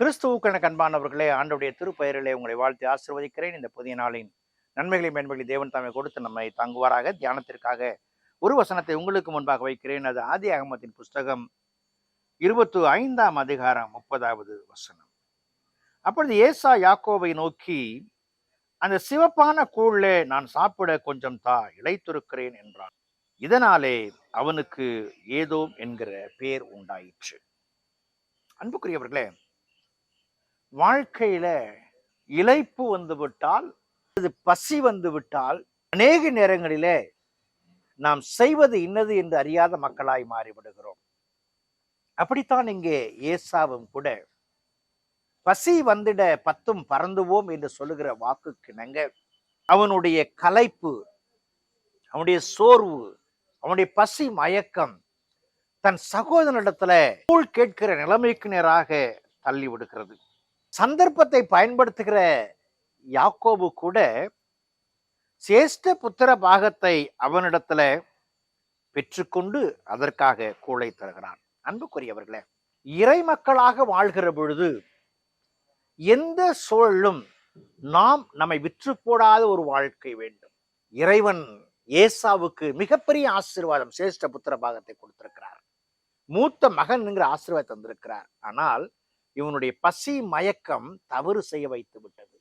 கிறிஸ்துவுக்கென கண்பானவர்களே ஆண்டுடைய திருப்பெயரிலே உங்களை வாழ்த்து ஆசிர்வதிக்கிறேன். இந்த புதிய நாளின் நன்மைகளை மேன்மைகளை தேவன் தாமே கொடுத்து நம்மை தங்குவாராக. தியானத்திற்காக ஒரு வசனத்தை உங்களுக்கு முன்பாக வைக்கிறேன். அது ஆதி அகமத்தின் புஸ்தகம் இருபத்து ஐந்தாம் அதிகாரம் முப்பதாவது வசனம். அப்பொழுது ஏசா யாக்கோவை நோக்கி அந்த சிவப்பான கூழே நான் சாப்பிட கொஞ்சம் தா இழைத்திருக்கிறேன் என்றான். இதனாலே அவனுக்கு ஏதோ என்கிற பேர் உண்டாயிற்று. அன்புக்குரியவர்களே வாழ்க்கையில இழைப்பு வந்துவிட்டால் அது பசி வந்துவிட்டால் அநேக நேரங்களிலே நாம் செய்வது இன்னது என்று அறியாத மக்களாய் மாறிவிடுகிறோம். அப்படித்தான் இங்கே ஏசாவும் கூட பசி வந்திட பத்தும் பறந்துவோம் என்று சொல்லுகிற வாக்கு கிணங்க அவனுடைய கலைப்பு அவனுடைய சோர்வு அவனுடைய பசி மயக்கம் தன் சகோதரனிடத்துல கூழ் கேட்கிற நிலைமைக்கு நேராக தள்ளி விடுகிறது சந்தர்ப்பத்தை பயன்படுத்துகிற யாக்கோபு கூட சேஷ்ட புத்திர பாகத்தை அவனிடத்துல பெற்றுக்கொண்டு அதற்காக கூளை தருகிறான். அன்புக்குரியவர்களே இறை மக்களாக வாழ்கிற பொழுது எந்த சூழலும் நாம் நம்மை விற்று போடாத ஒரு வாழ்க்கை வேண்டும். இறைவன் ஏசாவுக்கு மிகப்பெரிய ஆசீர்வாதம் சேஷ்ட புத்திர பாகத்தை கொடுத்திருக்கிறார். மூத்த மகன் என்கிற ஆசீர்வாதம் தந்திருக்கிறார். ஆனால் இவனுடைய பசி மயக்கம் தவறு செய்ய வைத்து விட்டது.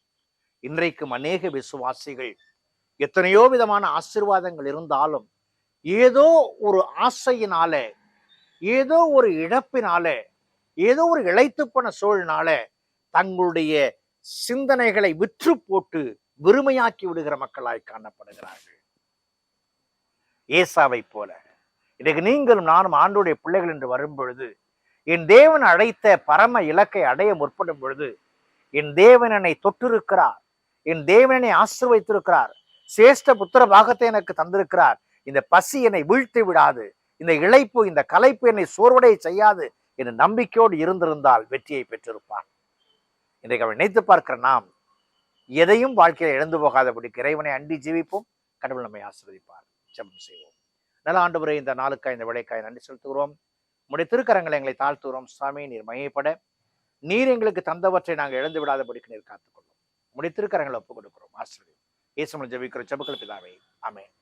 இன்றைக்கும் அநேக விசுவாசிகள் எத்தனையோ விதமான ஆசீர்வாதங்கள் இருந்தாலும் ஏதோ ஒரு ஆசையினால ஏதோ ஒரு இழப்பினால ஏதோ ஒரு இழைத்து போன சூழலினால தங்களுடைய சிந்தனைகளை விற்று போட்டு வெறுமையாக்கி விடுகிற மக்களாய் காணப்படுகிறார்கள். ஏசாவை போல. இன்றைக்கு நீங்களும் நானும் ஆண்டோடைய பிள்ளைகள் என்று வரும் பொழுது என் தேவன் அழைத்த பரம இலக்கை அடைய முற்படும் பொழுது என் தேவன் என்னை தொட்டிருக்கிறார். என் தேவனை ஆசிர்வைத்திருக்கிறார் சேஷ்ட புத்திர பாகத்தை எனக்கு தந்திருக்கிறார். இந்த பசி என்னை வீழ்த்தி விடாது. இந்த இழைப்பு இந்த கலைப்பு என்னை சோர்வடைய செய்யாது என்ற நம்பிக்கையோடு இருந்திருந்தால் வெற்றியை பெற்றிருப்பான். இன்றைக்கு அவன் நினைத்து பார்க்கிற நாம் எதையும் வாழ்க்கையில் இழந்து போகாதபடிக்கு இறைவனை அண்டி ஜீவிப்போம். கடவுள் நம்மை ஆசிர்வதிப்பார். ஜெபம் செய்வோம். நல்ல ஆண்டு இந்த நாளுக்காய் இந்த விளைக்காய் நன்றி செலுத்துகிறோம். உடைய திருக்கரங்களை எங்களை தாழ்த்துகிறோம். சாமி நீர் மையப்பட நீர் எங்களுக்கு தந்தவற்றை நாங்கள் இழந்து விடாதபடிக்கு நீர் காத்துக்கொள்ளும். உடைய திருக்கரங்களை ஒப்புக் கொடுக்கிறோம் ஆசிரியர் இயேசுமன் ஜெபிக்கிற ஜபுக்கள் பிதாவை. அமேன்